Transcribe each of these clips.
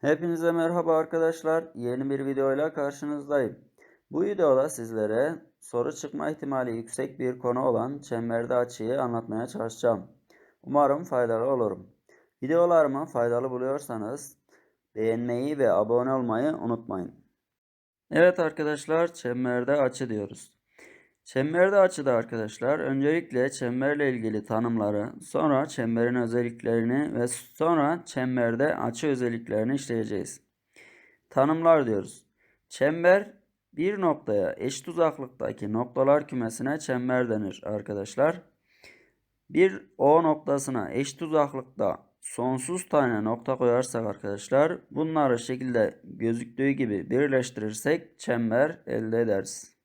Hepinize merhaba arkadaşlar. Yeni bir videoyla karşınızdayım. Bu videoda sizlere soru çıkma ihtimali yüksek bir konu olan çemberde açıyı anlatmaya çalışacağım. Umarım faydalı olurum. Videolarımı faydalı buluyorsanız beğenmeyi ve abone olmayı unutmayın. Evet arkadaşlar çemberde açı diyoruz. Çemberde açıda arkadaşlar öncelikle çemberle ilgili tanımları, sonra çemberin özelliklerini ve sonra çemberde açı özelliklerini işleyeceğiz. Tanımlar diyoruz. Çember bir noktaya eşit uzaklıktaki noktalar kümesine çember denir arkadaşlar. Bir O noktasına eşit uzaklıkta sonsuz tane nokta koyarsak arkadaşlar bunları şekilde gözüktüğü gibi birleştirirsek çember elde ederiz.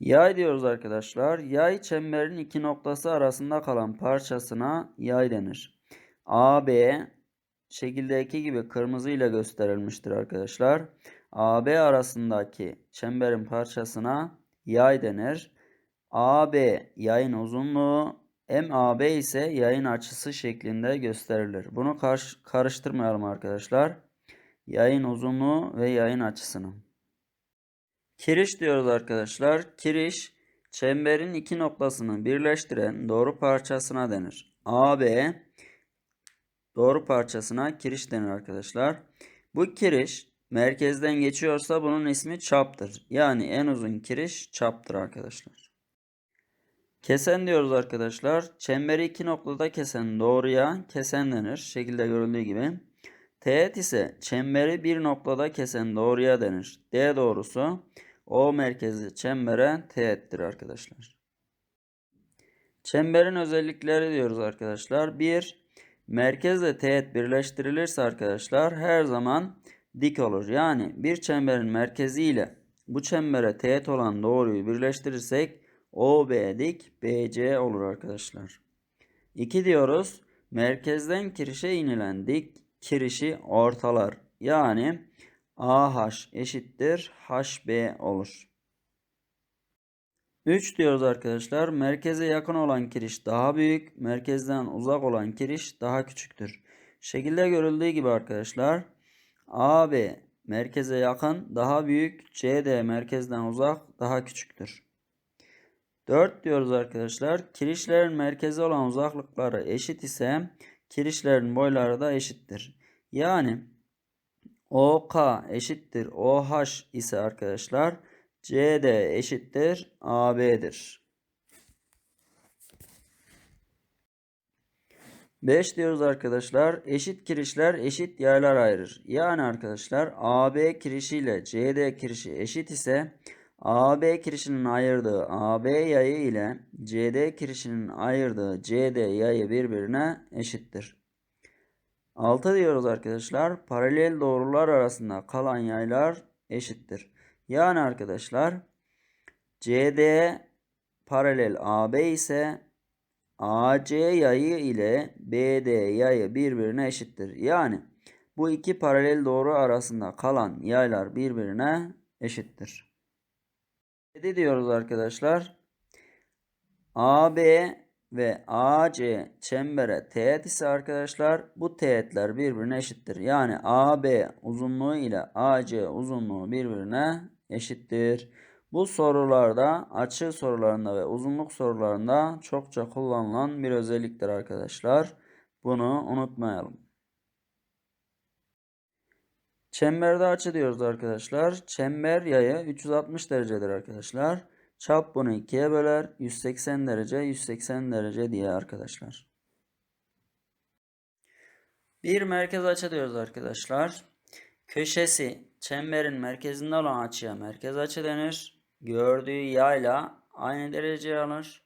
Yay diyoruz arkadaşlar. Yay çemberin iki noktası arasında kalan parçasına yay denir. AB şekildeki gibi kırmızı ile gösterilmiştir arkadaşlar. AB arasındaki çemberin parçasına yay denir. AB yayın uzunluğu, MAB ise yayın açısı şeklinde gösterilir. Bunu karış karıştırmayalım arkadaşlar. Yayın uzunluğu ve yayın açısını. Kiriş diyoruz arkadaşlar. Kiriş çemberin iki noktasını birleştiren doğru parçasına denir. AB doğru parçasına kiriş denir arkadaşlar. Bu kiriş merkezden geçiyorsa bunun ismi çaptır. Yani en uzun kiriş çaptır arkadaşlar. Kesen diyoruz arkadaşlar. Çemberi iki noktada kesen doğruya kesen denir. Şekilde görüldüğü gibi. Teğet ise çemberi bir noktada kesen doğruya denir. D doğrusu o merkezi çembere teğettir arkadaşlar. Çemberin özellikleri diyoruz arkadaşlar. 1. Merkezle teğet birleştirilirse arkadaşlar her zaman dik olur. Yani bir çemberin merkezi ile bu çembere teğet olan doğruyu birleştirirsek OB dik BC olur arkadaşlar. 2 diyoruz. Merkezden kirişe inilen dik kirişi ortalar. Yani AH eşittir HB olur. 3 diyoruz arkadaşlar. Merkeze yakın olan kiriş daha büyük, merkezden uzak olan kiriş daha küçüktür. Şekilde görüldüğü gibi arkadaşlar AB merkeze yakın daha büyük, CD merkezden uzak daha küçüktür. 4 diyoruz arkadaşlar. Kirişlerin merkezi olan uzaklıkları eşit ise kirişlerin boyları da eşittir. Yani OK eşittir OH ise arkadaşlar CD eşittir AB'dir. 5 diyoruz arkadaşlar. Eşit kirişler eşit yaylar ayırır. Yani arkadaşlar AB kirişi ile CD kirişi eşit ise AB kirişinin ayırdığı AB yayı ile CD kirişinin ayırdığı CD yayı birbirine eşittir. 6 diyoruz arkadaşlar. Paralel doğrular arasında kalan yaylar eşittir. Yani arkadaşlar CD paralel AB ise AC yayı ile BD yayı birbirine eşittir. Yani bu iki paralel doğru arasında kalan yaylar birbirine eşittir. 7 diyoruz arkadaşlar. AB ve AC çembere teğet ise arkadaşlar bu teğetler birbirine eşittir. Yani AB uzunluğu ile AC uzunluğu birbirine eşittir. Bu sorularda açı sorularında ve uzunluk sorularında çokça kullanılan bir özelliktir arkadaşlar. Bunu unutmayalım. Çemberde açı diyoruz arkadaşlar. Çember yayı 360 derecedir arkadaşlar. Çap bunu ikiye böler. 180 derece 180 derece diye arkadaşlar. Bir merkez açı diyoruz arkadaşlar. Köşesi çemberin merkezinde olan açıya merkez açı denir. Gördüğü yayla aynı derece alır.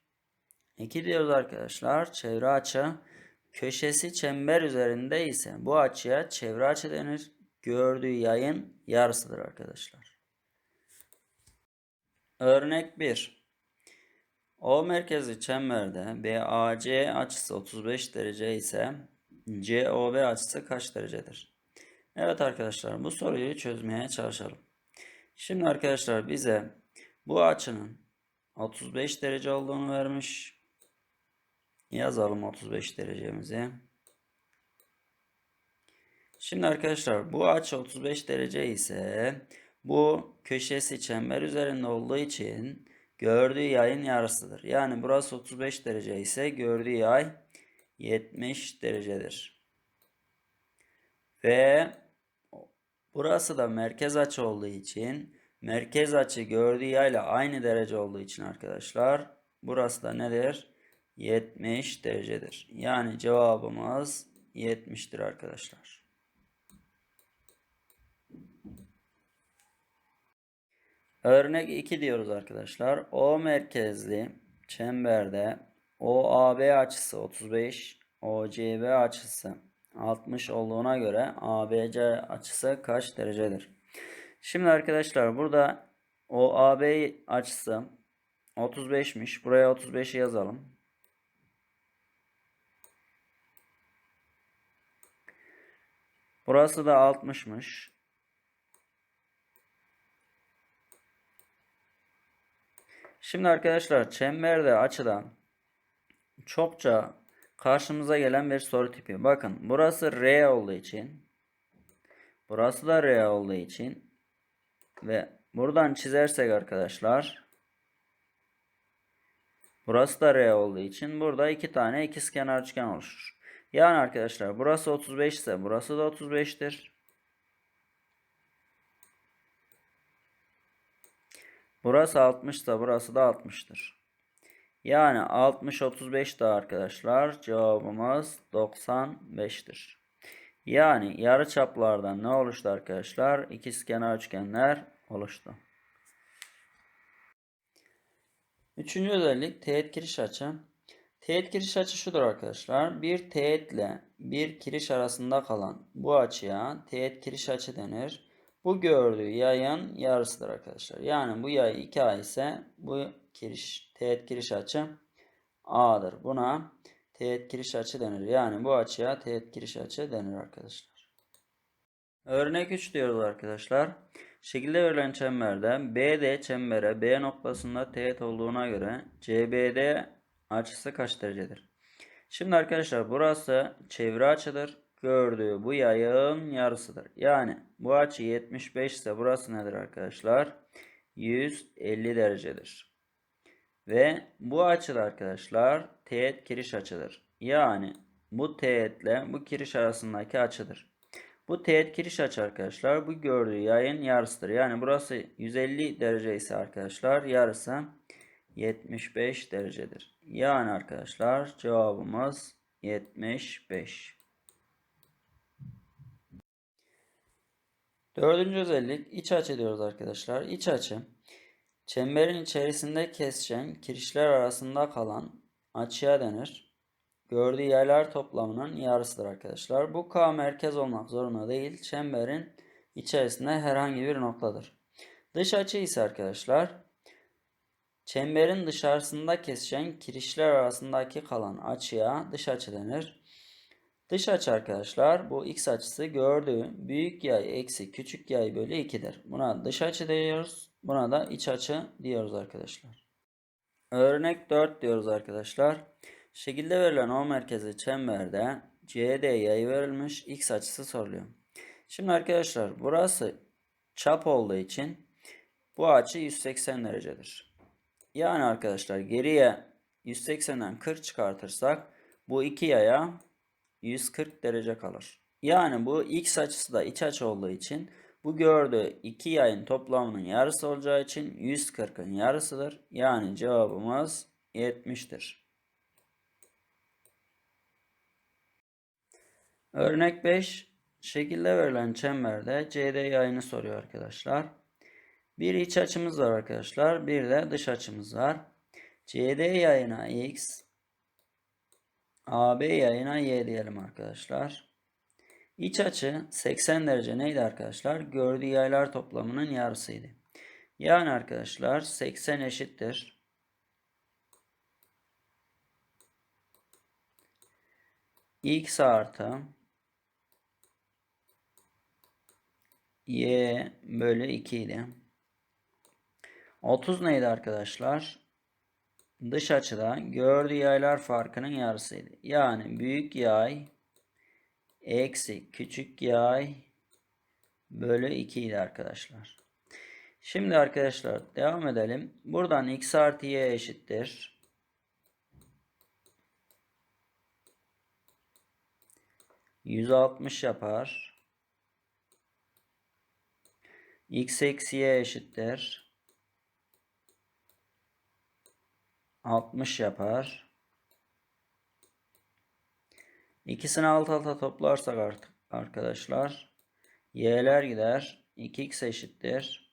2 diyoruz arkadaşlar. Çevre açı. Köşesi çember üzerinde ise bu açıya çevre açı denir. Gördüğü yayın yarısıdır arkadaşlar. Örnek 1. O merkezi çemberde BAC açısı 35 derece ise COB açısı kaç derecedir? Evet arkadaşlar bu soruyu çözmeye çalışalım. Şimdi arkadaşlar bize bu açının 35 derece olduğunu vermiş. Yazalım 35 derecemizi. Şimdi arkadaşlar bu açı 35 derece ise bu köşesi çember üzerinde olduğu için gördüğü yayın yarısıdır. Yani burası 35 derece ise gördüğü yay 70 derecedir. Ve burası da merkez açı olduğu için merkez açı gördüğü yayla aynı derece olduğu için arkadaşlar burası da nedir? 70 derecedir. Yani cevabımız 70'tir arkadaşlar. Örnek 2 diyoruz arkadaşlar. O merkezli çemberde OAB açısı 35, OCB açısı 60 olduğuna göre ABC açısı kaç derecedir? Şimdi arkadaşlar burada OAB açısı 35'miş. Buraya 35'i yazalım. Burası da 60'mış. Şimdi arkadaşlar çemberde açıdan çokça karşımıza gelen bir soru tipi. Bakın burası R olduğu için burası da R olduğu için ve buradan çizersek arkadaşlar burası da R olduğu için burada iki tane ikizkenar üçgen oluşur. Yani arkadaşlar burası 35 ise burası da 35'tir. Burası 60 ise burası da 60'tır. Yani 60 35 da arkadaşlar cevabımız 95'tir. Yani yarı çaplardan ne oluştu arkadaşlar? İkizkenar üçgenler oluştu. Üçüncü özellik teğet kiriş açı. Teğet kiriş açı şudur arkadaşlar. Bir teğetle bir kiriş arasında kalan bu açıya teğet kiriş açı denir. Bu gördüğü yayın yarısıdır arkadaşlar. Yani bu yay 2A ise bu kiriş, teğet kiriş açı A'dır. Buna teğet kiriş açı denir. Yani bu açıya teğet kiriş açı denir arkadaşlar. Örnek 3 diyoruz arkadaşlar. Şekilde verilen çemberde BD çembere B noktasında teğet olduğuna göre CBD açısı kaç derecedir? Şimdi arkadaşlar burası çevre açıdır gördüğü bu yayın yarısıdır. Yani bu açı 75 ise burası nedir arkadaşlar? 150 derecedir. Ve bu açıda arkadaşlar teğet kiriş açıdır. Yani bu teğetle bu kiriş arasındaki açıdır. Bu teğet kiriş açı arkadaşlar bu gördüğü yayın yarısıdır. Yani burası 150 derece ise arkadaşlar yarısı 75 derecedir. Yani arkadaşlar cevabımız 75. Dördüncü özellik iç açı diyoruz arkadaşlar. İç açı çemberin içerisinde kesişen kirişler arasında kalan açıya denir. Gördüğü yaylar toplamının yarısıdır arkadaşlar. Bu K merkez olmak zorunda değil. Çemberin içerisinde herhangi bir noktadır. Dış açı ise arkadaşlar çemberin dışarısında kesişen kirişler arasındaki kalan açıya dış açı denir. Dış açı arkadaşlar bu x açısı gördüğü büyük yay eksi küçük yay bölü 2'dir. Buna dış açı diyoruz. Buna da iç açı diyoruz arkadaşlar. Örnek 4 diyoruz arkadaşlar. Şekilde verilen O merkezi çemberde CD yayı verilmiş x açısı soruluyor. Şimdi arkadaşlar burası çap olduğu için bu açı 180 derecedir. Yani arkadaşlar geriye 180'den 40 çıkartırsak bu iki yaya 140 derece kalır. Yani bu x açısı da iç açı olduğu için bu gördüğü iki yayın toplamının yarısı olacağı için 140'ın yarısıdır. Yani cevabımız 70'tir. Örnek 5. Şekilde verilen çemberde CD yayını soruyor arkadaşlar. Bir iç açımız var arkadaşlar. Bir de dış açımız var. CD yayına x, AB yayına Y diyelim arkadaşlar. İç açı 80 derece neydi arkadaşlar? Gördüğü yaylar toplamının yarısıydı. Yani arkadaşlar 80 eşittir. X artı Y bölü 2 idi. 30 neydi arkadaşlar? Dış açıda gördüğü yaylar farkının yarısıydı. Yani büyük yay eksi küçük yay bölü 2 idi arkadaşlar. Şimdi arkadaşlar devam edelim. Buradan x artı y eşittir. Yüz altmış yapar. x eksi y eşittir. 60 yapar. İkisini alt alta toplarsak artık arkadaşlar y'ler gider. 2x eşittir.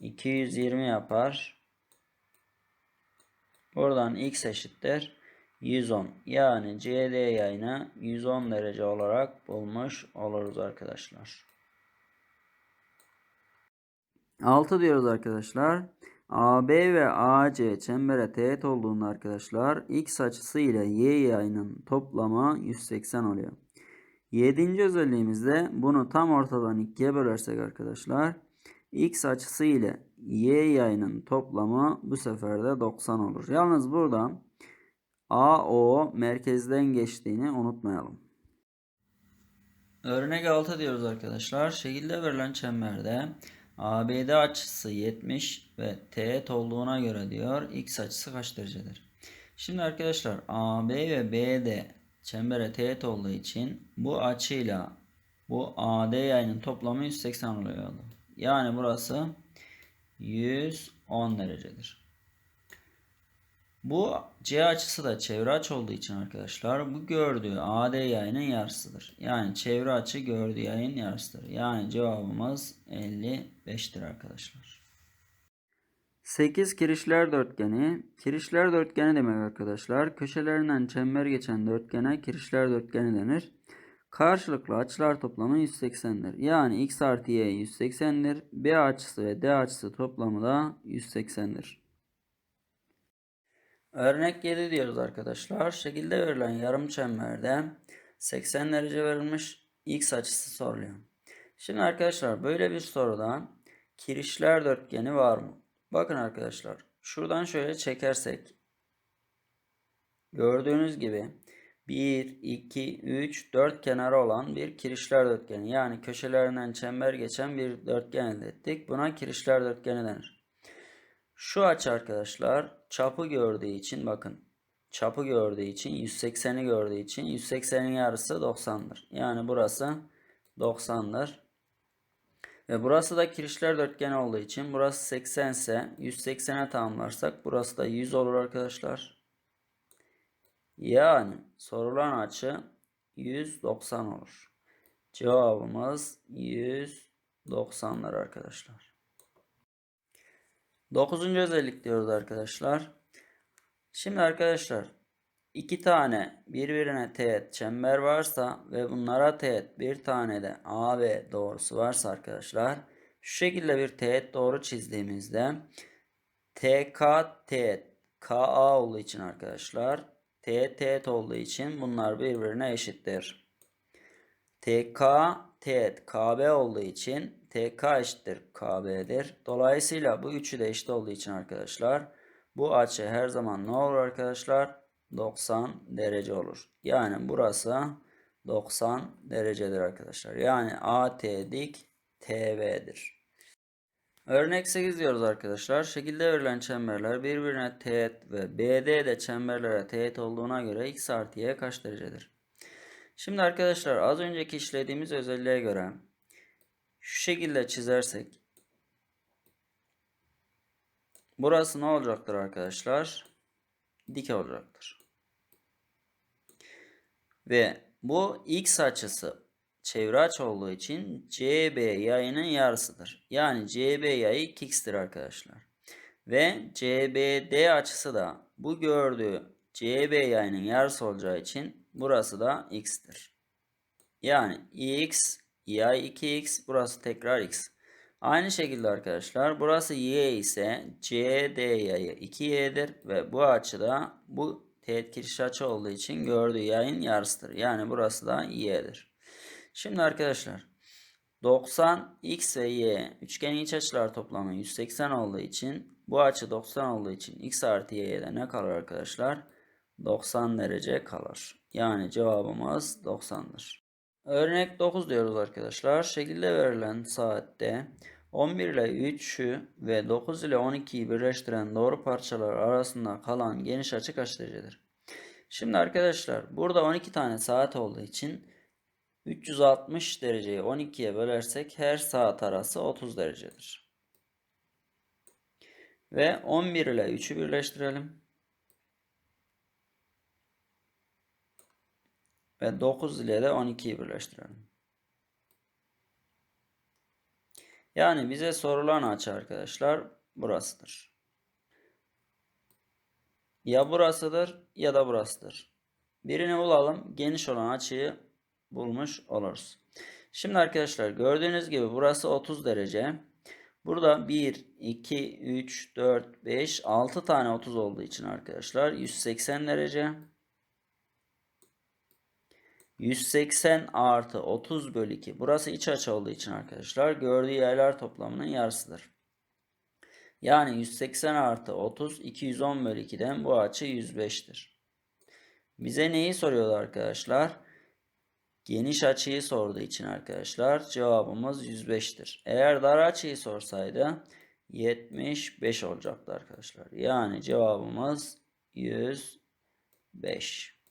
220 yapar. Buradan x eşittir 110. Yani CD yayını 110 derece olarak bulmuş oluruz arkadaşlar. 6 diyoruz arkadaşlar. AB ve AC çembere teğet olduğunda arkadaşlar x açısı ile y yayının toplamı 180 oluyor. 7. özelliğimizde bunu tam ortadan ikiye bölersek arkadaşlar x açısı ile y yayının toplamı bu sefer de 90 olur. Yalnız burada AO merkezden geçtiğini unutmayalım. Örnek 6 diyoruz arkadaşlar. Şekilde verilen çemberde ABD açısı 70 ve teğet olduğuna göre diyor x açısı kaç derecedir? Şimdi arkadaşlar AB ve BD çembere teğet olduğu için bu açıyla bu AD yayının toplamı 180 oluyor. Yani burası 110 derecedir. Bu C açısı da çevre açı olduğu için arkadaşlar bu gördüğü AD yayının yarısıdır. Yani çevre açı gördüğü yayın yarısıdır. Yani cevabımız 55'tir arkadaşlar. 8 kirişler dörtgeni. Kirişler dörtgeni demek arkadaşlar. Köşelerinden çember geçen dörtgene kirişler dörtgeni denir. Karşılıklı açılar toplamı 180'dir. Yani x artı y 180'dir. B açısı ve D açısı toplamı da 180'dir. Örnek 7 diyoruz arkadaşlar. Şekilde verilen yarım çemberde 80 derece verilmiş x açısı soruluyor. Şimdi arkadaşlar böyle bir soruda kirişler dörtgeni var mı? Bakın arkadaşlar şuradan şöyle çekersek gördüğünüz gibi 1, 2, 3, 4 kenarı olan bir kirişler dörtgeni. Yani köşelerinden çember geçen bir dörtgen elde ettik. Buna kirişler dörtgeni denir. Şu açı arkadaşlar çapı gördüğü için bakın. Çapı gördüğü için 180'i gördüğü için 180'in yarısı 90'dır. Yani burası 90'dır. Ve burası da kirişler dörtgeni olduğu için burası 80 ise 180'e tamamlarsak burası da 100 olur arkadaşlar. Yani sorulan açı 190 olur. Cevabımız 190'lar arkadaşlar. Dokuzuncu özellik diyoruz arkadaşlar. Şimdi arkadaşlar iki tane birbirine teğet çember varsa ve bunlara teğet bir tane de AB doğrusu varsa arkadaşlar şu şekilde bir teğet doğru çizdiğimizde TK teğet KA olduğu için arkadaşlar teğet teğet olduğu için bunlar birbirine eşittir. TK teğet KB olduğu için TK eşittir KB'dir. Dolayısıyla bu üçü de eşit olduğu için arkadaşlar bu açı her zaman ne olur arkadaşlar? 90 derece olur. Yani burası 90 derecedir arkadaşlar. Yani AT dik TV'dir. Örnek 8 diyoruz arkadaşlar. Şekilde verilen çemberler birbirine teğet ve BD de çemberlere teğet olduğuna göre x artı y kaç derecedir? Şimdi arkadaşlar az önceki işlediğimiz özelliğe göre şu şekilde çizersek burası ne olacaktır arkadaşlar? Dik olacaktır. Ve bu x açısı çevre açı olduğu için CB yayının yarısıdır. Yani CB yayı 2x'tir arkadaşlar. Ve CBD açısı da bu gördüğü CB yayının yarısı olacağı için burası da x'tir. Yani x yay 2x burası tekrar x. Aynı şekilde arkadaşlar burası y ise CD yayı 2y'dir ve bu açıda bu teğet kiriş açı olduğu için gördüğü yayın yarısıdır. Yani burası da y'dir. Şimdi arkadaşlar 90 x ve y üçgenin iç açılar toplamı 180 olduğu için bu açı 90 olduğu için x artı y'ye de ne kalır arkadaşlar? 90 derece kalır. Yani cevabımız 90'dır. Örnek 9 diyoruz arkadaşlar. Şekilde verilen saatte 11 ile 3'ü ve 9 ile 12'yi birleştiren doğru parçalar arasında kalan geniş açı kaç derecedir? Şimdi arkadaşlar burada 12 tane saat olduğu için 360 dereceyi 12'ye bölersek her saat arası 30 derecedir. Ve 11 ile 3'ü birleştirelim. Ve 9 ile de 12'yi birleştirelim. Yani bize sorulan açı arkadaşlar burasıdır. Ya burasıdır ya da burasıdır. Birini bulalım. Geniş olan açıyı bulmuş oluruz. Şimdi arkadaşlar gördüğünüz gibi burası 30 derece. Burada 1, 2, 3, 4, 5, 6 tane 30 olduğu için arkadaşlar 180 derece. 180 artı 30 bölü 2. Burası iç açı olduğu için arkadaşlar gördüğü yaylar toplamının yarısıdır. Yani 180 artı 30 210 bölü 2'den bu açı 105'tir. Bize neyi soruyordu arkadaşlar? Geniş açıyı sorduğu için arkadaşlar cevabımız 105'tir. Eğer dar açıyı sorsaydı 75 olacaktı arkadaşlar. Yani cevabımız 105.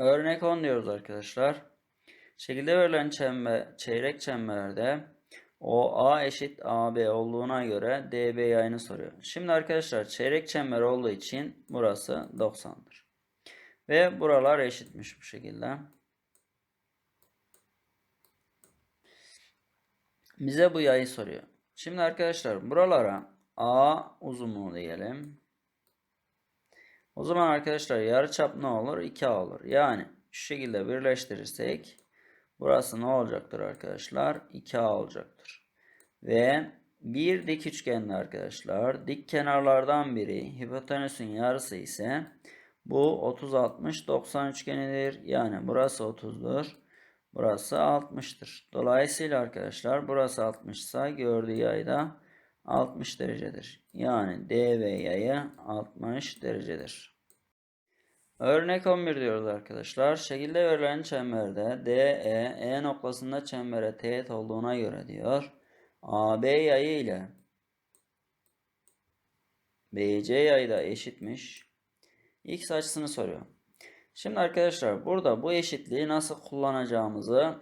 Örnek 10 diyoruz arkadaşlar. Şekilde verilen çember, çeyrek çemberde OA eşit AB olduğuna göre DB yayını soruyor. Şimdi arkadaşlar çeyrek çember olduğu için burası 90'dır. Ve buralar eşitmiş bu şekilde. Bize bu yayı soruyor. Şimdi arkadaşlar buralara A uzunluğu diyelim. O zaman arkadaşlar yarıçap ne olur? 2A olur. Yani şu şekilde birleştirirsek burası ne olacaktır arkadaşlar? 2A olacaktır. Ve bir dik üçgende arkadaşlar dik kenarlardan biri hipotenüsün yarısı ise bu 30 60 90 üçgenidir. Yani burası 30'dur. Burası 60'tır. Dolayısıyla arkadaşlar burası 60 ise gördüğü yay da 60 derecedir. Yani D ve yayı 60 derecedir. Örnek 11 diyoruz arkadaşlar. Şekilde verilen çemberde DE E noktasında çembere teğet olduğuna göre diyor. AB yayı ile BC yayı da eşitmiş. X açısını soruyor. Şimdi arkadaşlar burada bu eşitliği nasıl kullanacağımızı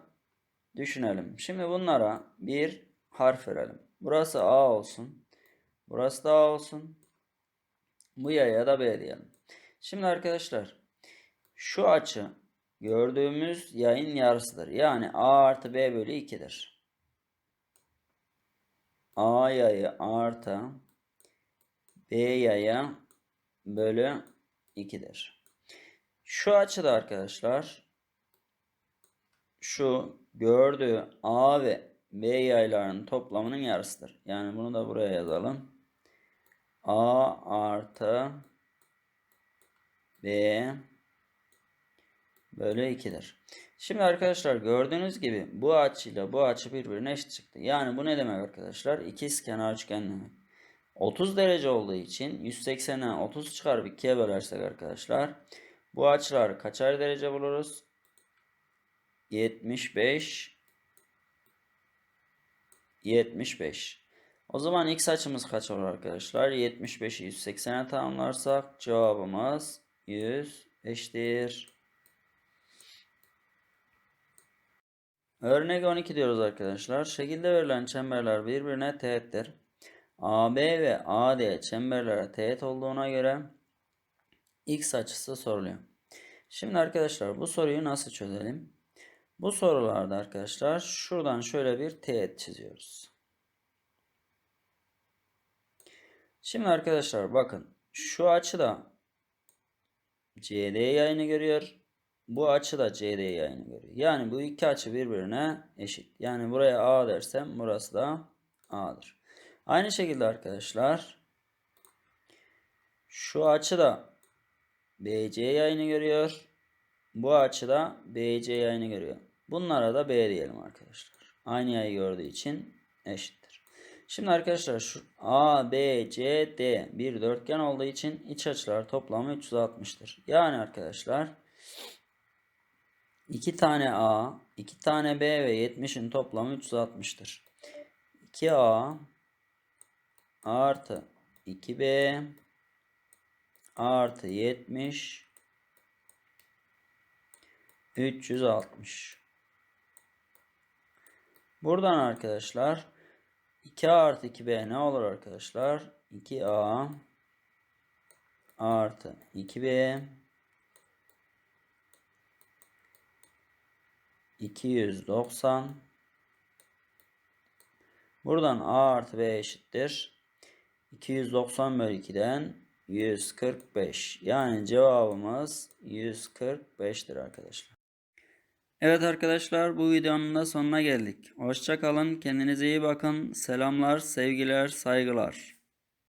düşünelim. Şimdi bunlara bir harf verelim. Burası A olsun. Burası da A olsun. Bu yaya da B diyelim. Şimdi arkadaşlar şu açı gördüğümüz yayın yarısıdır. Yani A artı B bölü 2'dir. A yayı artı B yayı bölü 2'dir. Şu açıda arkadaşlar şu gördüğü A ve B yaylarının toplamının yarısıdır. Yani bunu da buraya yazalım. A artı B bölü 2'dir. Şimdi arkadaşlar gördüğünüz gibi bu açıyla bu açı birbirine eşit çıktı. Yani bu ne demek arkadaşlar? İkiz kenar üçgen demek. 30 derece olduğu için 180'den 30 çıkarıp 2'ye bölersek arkadaşlar bu açılar kaçar derece buluruz? 75 75. O zaman x açımız kaç olur arkadaşlar? 75'i 180'e tamamlarsak cevabımız 100 eşittir. Örnek 12 diyoruz arkadaşlar. Şekilde verilen çemberler birbirine teğettir. AB ve AD çemberlere teğet olduğuna göre x açısı soruluyor. Şimdi arkadaşlar bu soruyu nasıl çözelim? Bu sorularda arkadaşlar şuradan şöyle bir teğet çiziyoruz. Şimdi arkadaşlar bakın şu açı da CD yayını görüyor. Bu açı da CD yayını görüyor. Yani bu iki açı birbirine eşit. Yani buraya A dersem burası da A'dır. Aynı şekilde arkadaşlar şu açı da BC yayını görüyor. Bu açı da BC yayını görüyor. Bunlara da B diyelim arkadaşlar. Aynı yayı gördüğü için eşittir. Şimdi arkadaşlar şu A, B, C, D bir dörtgen olduğu için iç açılar toplamı 360'tır. Yani arkadaşlar 2 tane A, 2 tane B ve 70'in toplamı 360'tır. 2A artı 2B artı 70 360 Buradan arkadaşlar 2A artı 2B ne olur arkadaşlar? 2A artı 2B 290 Buradan A artı B eşittir. 290 bölü 2'den 145. Yani cevabımız 145'tir arkadaşlar. Evet arkadaşlar bu videonun da sonuna geldik. Hoşça kalın. Kendinize iyi bakın. Selamlar, sevgiler, saygılar.